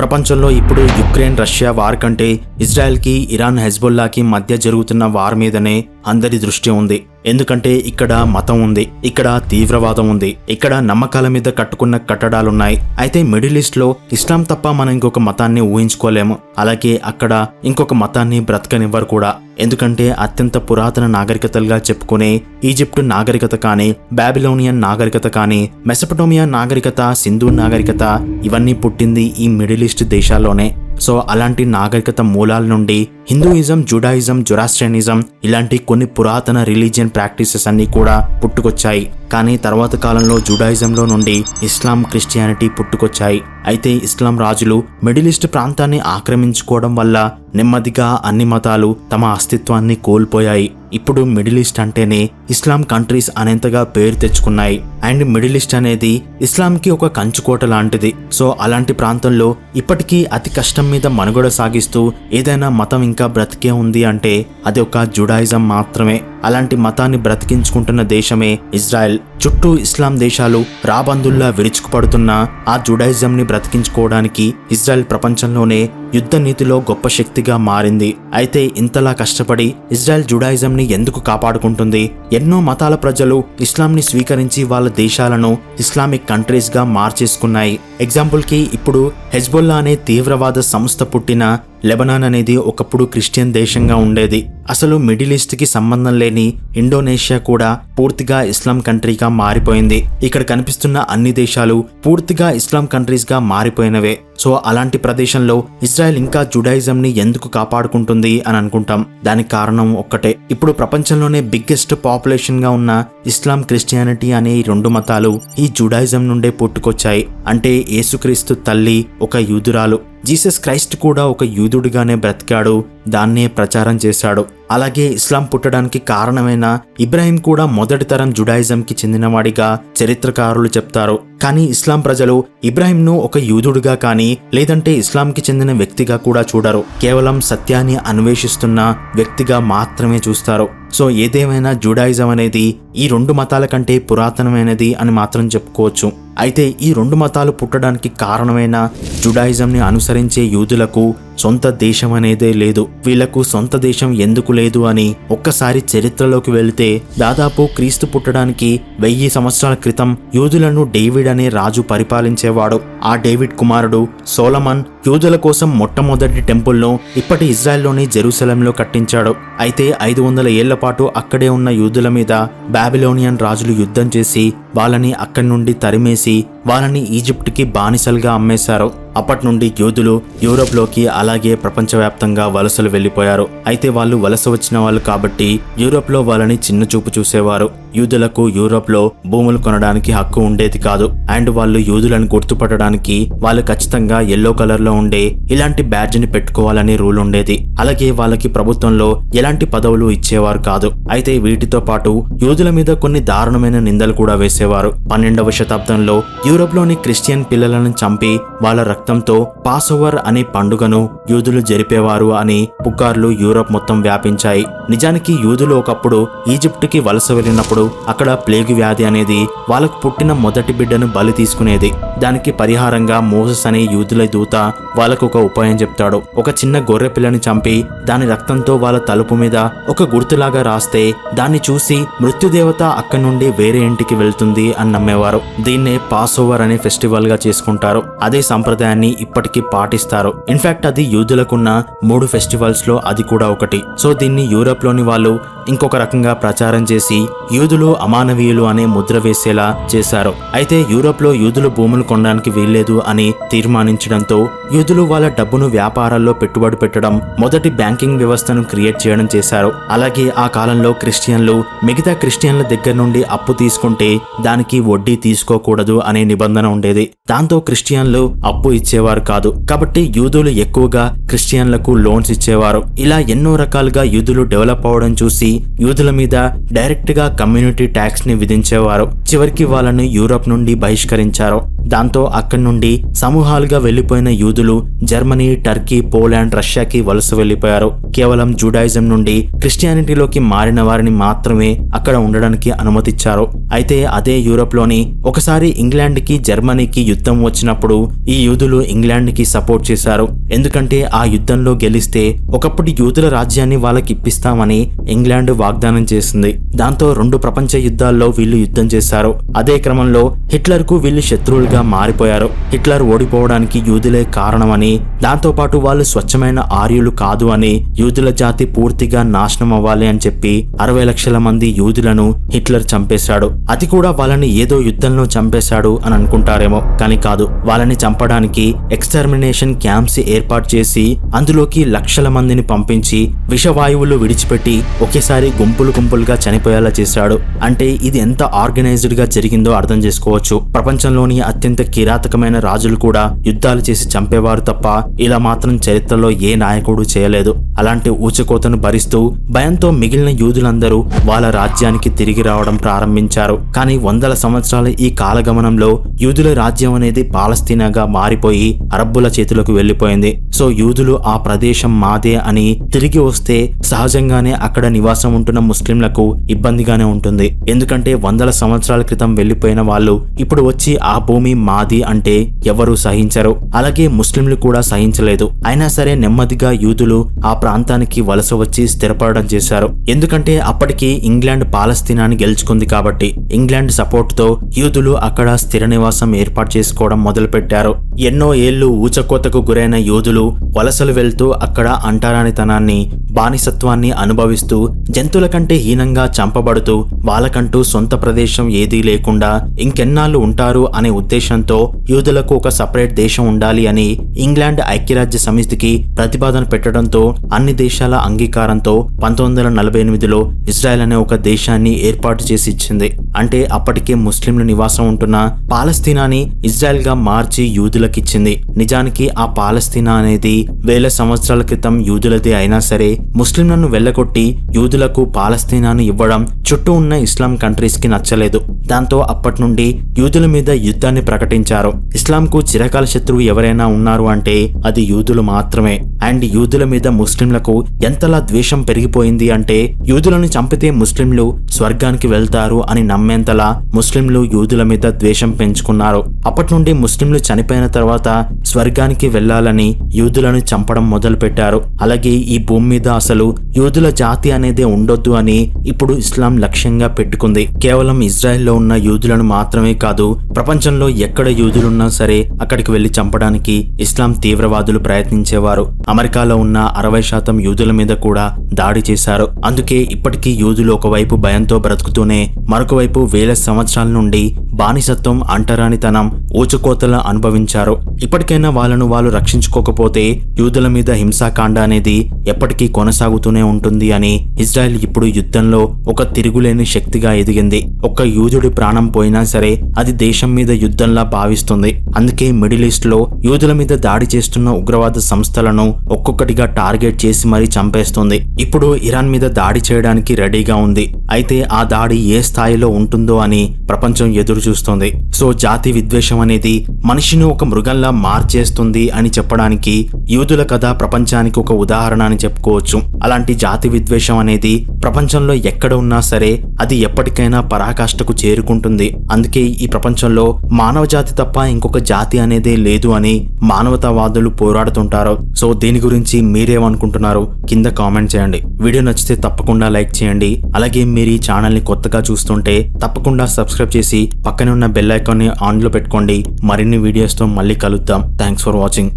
ప్రపంచంలో ఇప్పుడు Ukraine Russia war కంటే ఇజ్రాయెల్కి ఇరాన్ హెజ్బుల్లాకి మధ్య జరుగుతున్న వార్ మీదనే అందరి దృష్టి ఉంది. ఎందుకంటే ఇక్కడ మతం ఉంది ఇక్కడ తీవ్రవాదం ఉంది ఇక్కడ నమ్మకాల మీద కట్టుకున్న కట్టడాలున్నాయి. అయితే మిడిల్ ఈస్ట్లో ఇస్లాం తప్ప మనం ఇంకొక మతాన్ని ఊహించుకోలేము. అలాగే అక్కడ ఇంకొక మతాన్ని బ్రతకనివ్వరు కూడా. ఎందుకంటే అత్యంత పురాతన నాగరికతలుగా చెప్పుకునే ఈజిప్టు నాగరికత కానీ బాబిలోనియన్ నాగరికత కానీ మెసపటోమియా నాగరికత సింధు నాగరికత ఇవన్నీ పుట్టింది ఈ మిడిల్ ఈస్ట్ దేశాల్లోనే. సో అలాంటి నాగరికత మూలాల నుండి హిందూయిజం జుడాయిజం జురాస్ట్రియనిజం ఇలాంటి కొన్ని పురాతన రిలీజియన్ ప్రాక్టీసెస్ అన్ని కూడా పుట్టుకొచ్చాయి. కానీ తర్వాత కాలంలో జుడాయిజంలో నుండి ఇస్లాం క్రిస్టియానిటీ పుట్టుకొచ్చాయి. అయితే ఇస్లాం రాజులు మిడిల్ ఈస్ట్ ప్రాంతాన్ని ఆక్రమించుకోవడం వల్ల నెమ్మదిగా అన్ని మతాలు తమ అస్తిత్వాన్ని కోల్పోయాయి. ఇప్పుడు మిడిల్ ఈస్ట్ అంటేనే ఇస్లాం కంట్రీస్ అనేంతగా పేరు తెచ్చుకున్నాయి. అండ్ మిడిల్ ఈస్ట్ అనేది ఇస్లాంకి ఒక కంచుకోట లాంటిది. సో అలాంటి ప్రాంతంలో ఇప్పటికీ అతి కష్టం మీద మనుగడ సాగిస్తూ ఏదైనా మతం ఇంకా బ్రతికే ఉంది అంటే అది ఒక జుడాయిజం మాత్రమే. అలాంటి మతాన్ని బ్రతికించుకుంటున్న దేశమే ఇజ్రాయెల్. చుట్టూ ఇస్లాం దేశాలు రాబందుల్లా విరుచుకుపడుతున్న ఆ జుడాయిజంని బ్రతికించుకోవడానికి ఇజ్రాయెల్ ప్రపంచంలోనే యుద్ధ నీతిలో గొప్ప శక్తిగా మారింది. అయితే ఇంతలా కష్టపడి ఇజ్రాయెల్ జుడాయిజంని ఎందుకు కాపాడుకుంటుంది? ఎన్నో మతాల ప్రజలు ఇస్లాంని స్వీకరించి వాళ్ళ దేశాలను ఇస్లామిక్ కంట్రీస్గా మార్చేసుకున్నాయి. ఎగ్జాంపుల్కి ఇప్పుడు హెజ్బొల్లా అనే తీవ్రవాద సంస్థ పుట్టిన లెబనాన్ అనేది ఒకప్పుడు క్రిస్టియన్ దేశంగా ఉండేది. అసలు మిడిల్ ఈస్ట్కి సంబంధం లేని ఇండోనేషియా కూడా పూర్తిగా ఇస్లాం కంట్రీగా మారిపోయింది. ఇక్కడ కనిపిస్తున్న అన్ని దేశాలు పూర్తిగా ఇస్లాం కంట్రీస్గా మారిపోయినవే. సో అలాంటి ప్రదేశంలో ఇజ్రాయెల్ ఇంకా జుడాయిజంని ఎందుకు కాపాడుకుంటుంది అని అనుకుంటాం. దానికి కారణం ఒక్కటే. ఇప్పుడు ప్రపంచంలోనే బిగ్గెస్ట్ పాపులేషన్గా ఉన్న ఇస్లాం క్రిస్టియానిటీ అనే ఈ రెండు మతాలు ఈ జుడాయిజం నుండే పుట్టుకొచ్చాయి. అంటే యేసుక్రీస్తు తల్లి ఒక యూదురాలు. జీసస్ క్రైస్ట్ కూడా ఒక యూదుడిగానే బ్రతికాడు దాన్నే ప్రచారం చేశాడు. అలాగే ఇస్లాం పుట్టడానికి కారణమైన ఇబ్రాహిం కూడా మొదటి తరం జుడాయిజంకి చెందినవాడిగా చరిత్రకారులు చెప్తారు. కానీ ఇస్లాం ప్రజలు ఇబ్రాహింను ఒక యూదుడుగా కానీ లేదంటే ఇస్లాంకి చెందిన వ్యక్తిగా కూడా చూడరు. కేవలం సత్యాన్ని అన్వేషిస్తున్న వ్యక్తిగా మాత్రమే చూస్తారు. సో ఏదేమైనా జుడాయిజం అనేది ఈ రెండు మతాల కంటే పురాతనమైనది అని మాత్రం చెప్పుకోవచ్చు. అయితే ఈ రెండు మతాలు పుట్టడానికి కారణమైన జుడాయిజంని అనుసరించే యూదులకు సొంత దేశం అనేదే లేదు. వీళ్ళకు సొంత దేశం ఎందుకు లేదు అని ఒక్కసారి చరిత్రలోకి వెళితే దాదాపు క్రీస్తు పుట్టడానికి వెయ్యి సంవత్సరాల క్రితం యూదులను డేవిడ్ అనే రాజు పరిపాలించేవాడు. ఆ డేవిడ్ కుమారుడు సోలమన్ యూదుల కోసం మొట్టమొదటి టెంపుల్ను ఇప్పటి ఇజ్రాయెల్లోని జెరూసలంలో కట్టించాడు. అయితే ఐదు వందల ఏళ్ళ పాటు అక్కడే ఉన్న యూదుల మీద బాబిలోనియన్ రాజులు యుద్ధం చేసి వాళ్ళని అక్కడి నుండి తరిమేసి వాళ్ళని ఈజిప్ట్కి బానిసలుగా అమ్మేశారు. అప్పటి నుండి యూదులు యూరోప్లోకి అలాగే ప్రపంచవ్యాప్తంగా వలసలు వెళ్ళిపోయారు. అయితే వాళ్ళు వలస వచ్చిన వాళ్ళు కాబట్టి యూరోప్లో వాళ్ళని చిన్న చూపు చూసేవారు. యూదులకు యూరోప్లో భూములు కొనడానికి హక్కు ఉండేది కాదు. అండ్ వాళ్ళు యూదులను గుర్తుపట్టడానికి వాళ్ళు ఖచ్చితంగా ఎల్లో కలర్లో ఉండే ఇలాంటి బ్యాడ్జ్ని పెట్టుకోవాలని రూల్ ఉండేది. అలాగే వాళ్ళకి ప్రభుత్వంలో ఎలాంటి పదవులు ఇచ్చేవారు కాదు. అయితే వీటితో పాటు యూదుల మీద కొన్ని దారుణమైన నిందలు కూడా వేసేవారు. పన్నెండవ శతాబ్దంలో యూరోప్లోని క్రిస్టియన్ పిల్లలను చంపి వాళ్ళ రక్తంతో పాసోవర్ అనే పండుగను యూదులు జరిపేవారు అని పుకార్లు యూరోప్ మొత్తం వ్యాపించాయి. నిజానికి యూదులు ఒకప్పుడు ఈజిప్టుకి వలస వెళ్ళినప్పుడు అక్కడ ప్లేగు వ్యాధి అనేది వాళ్ళకు పుట్టిన మొదటి బిడ్డను బలి తీసుకునేది. దానికి పరిహారంగా మోసస్ అనే యూదుల దూత వాళ్ళకు ఒక ఉపాయం చెప్తాడు. ఒక చిన్న గొర్రె పిల్లని చంపి దాని రక్తంతో వాళ్ళ తలుపు మీద ఒక గుర్తులాగా రాస్తే దాన్ని చూసి మృత్యుదేవత అక్కడి నుండి వేరే ఇంటికి వెళ్తుంది అని నమ్మేవారు. దీన్నే పాస్ ఓవర్ అనే ఫెస్టివల్గా చేసుకుంటారు. అదే సంప్రదాయాన్ని ఇప్పటికీ పాటిస్తారు. ఇన్ఫాక్ట్ అది యూదులకున్న మూడు ఫెస్టివల్స్లో అది కూడా ఒకటి. సో దీన్ని యూరోప్లోని వాళ్ళు ఇంకొక రకంగా ప్రచారం చేసి యూదులు అమానవీయులు అనే ముద్ర వేసేలా చేశారు. అయితే యూరోప్లో యూదులు భూములు కొనడానికి వీల్లేదు అని తీర్మానించడంతో యూదులు వాళ్ళ డబ్బును వ్యాపారాల్లో పెట్టుబడి పెట్టడం మొదటి బ్యాంకింగ్ వ్యవస్థను క్రియేట్ చేయడం చేశారు. అలాగే ఆ కాలంలో క్రిస్టియన్లు మిగతా క్రిస్టియన్ల దగ్గర నుండి అప్పు తీసుకుంటే దానికి వడ్డీ తీసుకోకూడదు అనే నిబంధన ఉండేది. దాంతో క్రిస్టియన్లు అప్పు ఇచ్చేవారు కాదు. కాబట్టి యూదులు ఎక్కువగా క్రిస్టియన్లకు లోన్స్ ఇచ్చేవారు. ఇలా ఎన్నో రకాలుగా యూదులు డెవలప్ అవడం చూసి యూదుల మీద డైరెక్ట్గా కమ్యూనిటీ ట్యాక్స్ని విధించేవారు. చివరికి వాళ్ళను యూరప్ నుండి బహిష్కరించారు. దాంతో అక్కడి నుండి సమూహాలుగా వెళ్ళిపోయిన యూదులు జర్మనీ టర్కీ పోలాండ్ రష్యాకి వలస వెళ్ళిపోయారు కేవలం జూడాయిజం నుండి క్రిస్టియానిటీలోకి మారిన వారిని మాత్రమే అక్కడ ఉండడానికి అనుమతిచ్చారు. అయితే అదే యూరోప్లోని ఒకసారి ఇంగ్లాండ్కి జర్మనీకి యుద్ధం వచ్చినప్పుడు ఈ యూదులు ఇంగ్లాండ్కి సపోర్ట్ చేశారు. ఎందుకంటే ఆ యుద్ధంలో గెలిస్తే ఒకప్పుడు యూదుల రాజ్యాన్ని వాళ్ళకి ఇప్పిస్తామని ఇంగ్లాండ్ వాగ్దానం చేసింది. దాంతో రెండు ప్రపంచ యుద్ధాల్లో వీళ్ళు యుద్ధం చేశారు. అదే క్రమంలో హిట్లర్కు వీళ్ళు యూదులుగా మారిపోయారు. హిట్లర్ ఓడిపోవడానికి యూదులే కారణమని దాంతోపాటు వాళ్ళు స్వచ్ఛమైన ఆర్యులు కాదు అని యూదుల జాతి పూర్తిగా నాశనం అవ్వాలి అని చెప్పి అరవై లక్షల మంది యూదులను హిట్లర్ చంపేశాడు. అది కూడా వాళ్ళని ఏదో యుద్ధంలో చంపేశాడు అని అనుకుంటారేమో కానీ కాదు. వాళ్ళని చంపడానికి ఎక్స్టర్మినేషన్ క్యాంప్స్ ఏర్పాటు చేసి అందులోకి లక్షల మందిని పంపించి విషవాయువులు విడిచిపెట్టి ఒకేసారి గుంపులు గుంపులుగా చనిపోయేలా చేశాడు. అంటే ఇది ఎంత ఆర్గనైజ్డ్గా జరిగిందో అర్థం చేసుకోవచ్చు. ప్రపంచంలోని అత్యంత కిరాతకమైన రాజులు కూడా యుద్ధాలు చేసి చంపేవారు తప్ప ఇలా మాత్రం చరిత్రలో ఏ నాయకుడు చేయలేదు. అలాంటి ఊచకోతను భరిస్తూ భయంతో మిగిలిన యూదులందరూ వాళ్ళ రాజ్యానికి తిరిగి రావడం ప్రారంభించారు. కానీ వందల సంవత్సరాల ఈ కాలగమనంలో యూదుల రాజ్యం అనేది పాలస్తీనాగా మారిపోయి అరబ్బుల చేతులకు వెళ్ళిపోయింది సో యూదులు ఆ ప్రదేశం మాదే అని తిరిగి వస్తే సహజంగానే అక్కడ నివాసం ఉంటున్న ముస్లింలకు ఇబ్బందిగానే ఉంటుంది. ఎందుకంటే వందల సంవత్సరాల క్రితం వెళ్ళిపోయిన వాళ్ళు ఇప్పుడు వచ్చి ఆ భూమి మాది అంటే ఎవరూ సహించరు. అలాగే ముస్లింలు కూడా సహించలేదు. అయినా సరే నెమ్మదిగా యూదులు ఆ ప్రాంతానికి వలస వచ్చి స్థిరపడడం చేశారు. ఎందుకంటే అప్పటికి ఇంగ్లాండ్ పాలస్తీనాన్ని గెలుచుకుంది కాబట్టి ఇంగ్లాండ్ సపోర్ట్తో యూదులు అక్కడ స్థిర నివాసం ఏర్పాటు చేసుకోవడం మొదలుపెట్టారు. ఎన్నో ఏళ్ళు ఊచకోతకు గురైన యూదులు వలసలు వెళ్తూ అక్కడ అంటారానితనాన్ని బానిసత్వాన్ని అనుభవిస్తూ జంతువుల కంటే హీనంగా చంపబడుతూ వాళ్ళకంటూ సొంత ప్రదేశం ఏదీ లేకుండా ఇంకెన్నాళ్ళు ఉంటారు అనే ఉద్దేశంతో యూదులకు ఒక సపరేట్ దేశం ఉండాలి అని ఇంగ్లాండ్ ఐక్యరాజ్య సమితికి ప్రతిపాదన పెట్టడంతో అన్ని దేశాల అంగీకారంతో పంతొమ్మిది వందల నలభై ఎనిమిదిలో ఇజ్రాయెల్ అనే ఒక దేశాన్ని ఏర్పాటు చేసి ఇచ్చింది. అంటే అప్పటికే ముస్లింలు నివాసం ఉంటున్న పాలస్తీనాని ఇజ్రాయెల్గా మార్చి యూదులకిచ్చింది నిజానికి ఆ పాలస్తీనా అనేది వేల సంవత్సరాల క్రితం యూదులదే అయినా సరే ముస్లింలను వెళ్ళగొట్టి యూదులకు పాలస్తీనాను ఇవ్వడం చుట్టూ ఉన్న ఇస్లాం కంట్రీస్కి నచ్చలేదు. దాంతో అప్పటి నుండి యూదుల మీద యుద్ధాన్ని ప్రకటించారు. ఇస్లాంకు చిరకాల శత్రువు ఎవరైనా ఉన్నారు అంటే అది యూదులు మాత్రమే. అండ్ యూదుల మీద ముస్లిం ముస్లింలకు ఎంతలా ద్వేషం పెరిగిపోయింది అంటే యూదులను చంపితే ముస్లింలు స్వర్గానికి వెళ్తారు అని నమ్మేంతలా ముస్లింలు యూదుల మీద ద్వేషం పెంచుకున్నారు. అప్పటి నుండి ముస్లింలు చనిపోయిన తర్వాత స్వర్గానికి వెళ్ళాలని యూదులను చంపడం మొదలుపెట్టారు. అలాగే ఈ భూమి మీద అసలు యూదుల జాతి అనేదే ఉండొద్దు అని ఇప్పుడు ఇస్లాం లక్ష్యంగా పెట్టుకుంది. కేవలం ఇజ్రాయెల్లో ఉన్న యూదులను మాత్రమే కాదు ప్రపంచంలో ఎక్కడ యూదులున్నా సరే అక్కడికి వెళ్ళి చంపడానికి ఇస్లాం తీవ్రవాదులు ప్రయత్నించేవారు. అమెరికాలో ఉన్న అరవై శాతం యూదుల మీద కూడా దాడి చేశారు. అందుకే ఇప్పటికీ యూదులు ఒకవైపు భయంతో బ్రతుకుతూనే మరొక వైపు వేల సంవత్సరాల నుండి బానిసత్వం అంటరానితనం ఊచుకోతల అనుభవించారు. ఇప్పటికైనా వాళ్ళను వాళ్ళు రక్షించుకోకపోతే యూదుల మీద హింసాకాండ అనేది ఎప్పటికీ కొనసాగుతూనే ఉంటుంది అని ఇజ్రాయెల్ ఇప్పుడు యుద్ధంలో ఒక తిరుగులేని శక్తిగా ఎదిగింది. ఒక్క యూదుడి ప్రాణం పోయినా సరే అది దేశం మీద యుద్ధంలా భావిస్తుంది. అందుకే మిడిల్ ఈస్ట్లో యూదుల మీద దాడి చేస్తున్న ఉగ్రవాద సంస్థలను ఒక్కొక్కటిగా టార్గెట్ చేసి మరీ చంపేస్తుంది. ఇప్పుడు ఇరాన్ మీద దాడి చేయడానికి రెడీగా ఉంది. అయితే ఆ దాడి ఏ స్థాయిలో ఉంటుందో అని ప్రపంచం ఎదురు చూస్తుంది. సో జాతి విద్వేషం అనేది మనిషిని ఒక మృగంలా మార్చేస్తుంది అని చెప్పడానికి యూదుల కథ ప్రపంచానికి ఒక ఉదాహరణ అని చెప్పుకోవచ్చు. అలాంటి జాతి విద్వేషం అనేది ప్రపంచంలో ఎక్కడ ఉన్నా సరే అది ఎప్పటికైనా పరాకాష్ఠకు చేరుకుంటుంది. అందుకే ఈ ప్రపంచంలో మానవ జాతి తప్ప ఇంకొక జాతి అనేదే లేదు అని మానవతావాదులు పోరాడుతుంటారు. సో దీని గురించి మీరేమనుకుంటున్నారు? కింద కామెంట్ చేయండి. వీడియో నచ్చితే తప్పకుండా లైక్ చేయండి. అలాగే మీరు ఈ ఛానల్ని కొత్తగా చూస్తుంటే తప్పకుండా సబ్స్క్రైబ్ చేసి పక్కనే ఉన్న బెల్ ఐకాన్ని ఆన్లో పెట్టుకోండి. మరిన్ని వీడియోస్తో మళ్ళీ కలుద్దాం. Thanks for watching